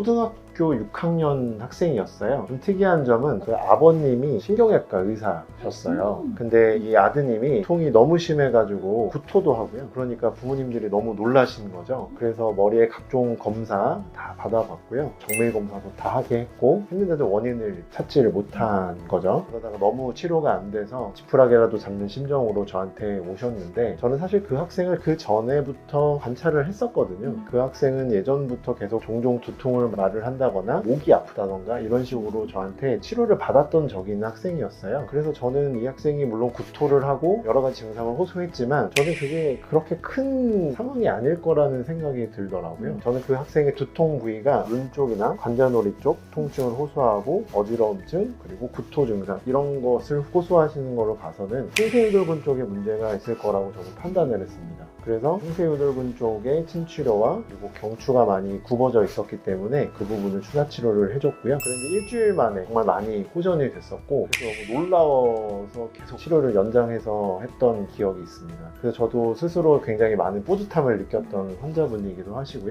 こと 등학교 6학년 학생이었어요. 좀 특이한 점은 그 아버님이 신경외과 의사셨어요. 음. 근데 이 아드님이 통이 너무 심해가지고 구토도 하고요. 그러니까 부모님들이 너무 놀라신 거죠. 그래서 머리에 각종 검사 다 받아봤고요. 정밀 검사도 다 하게 했고 했는데도 원인을 찾지를 못한 거죠. 그러다가 너무 치료가 안 돼서 지푸라기라도 잡는 심정으로 저한테 오셨는데 저는 사실 그 학생을 그 전에부터 관찰을 했었거든요. 그 학생은 예전부터 계속 종종 두통을 말을 한 다거나 목이 아프다던가 이런 식으로 저한테 치료를 받았던 적이 있는 학생이었어요. 그래서 저는 이 학생이 물론 구토를 하고 여러 가지 증상을 호소했지만 저는 그게 그렇게 큰 상황이 아닐 거라는 생각이 들더라고요. 저는 그 학생의 두통 부위가 눈 쪽이나 관자놀이 쪽 통증을 호소하고 어지러움증 그리고 구토 증상 이런 것을 호소하시는 걸로 봐서는 생생유돌근 쪽에 문제가 있을 거라고 저는 판단을 했습니다. 그래서 생생유돌근 쪽에 침치료와 그리고 경추가 많이 굽어져 있었기 때문에 그 부분 을 추가 치료를 해줬고요. 그런데 일주일 만에 정말 많이 호전이 됐었고 그래서 너무 놀라워서 계속 치료를 연장해서 했던 기억이 있습니다. 그래서 저도 스스로 굉장히 많은 뿌듯함을 느꼈던 환자분이기도 하시고요.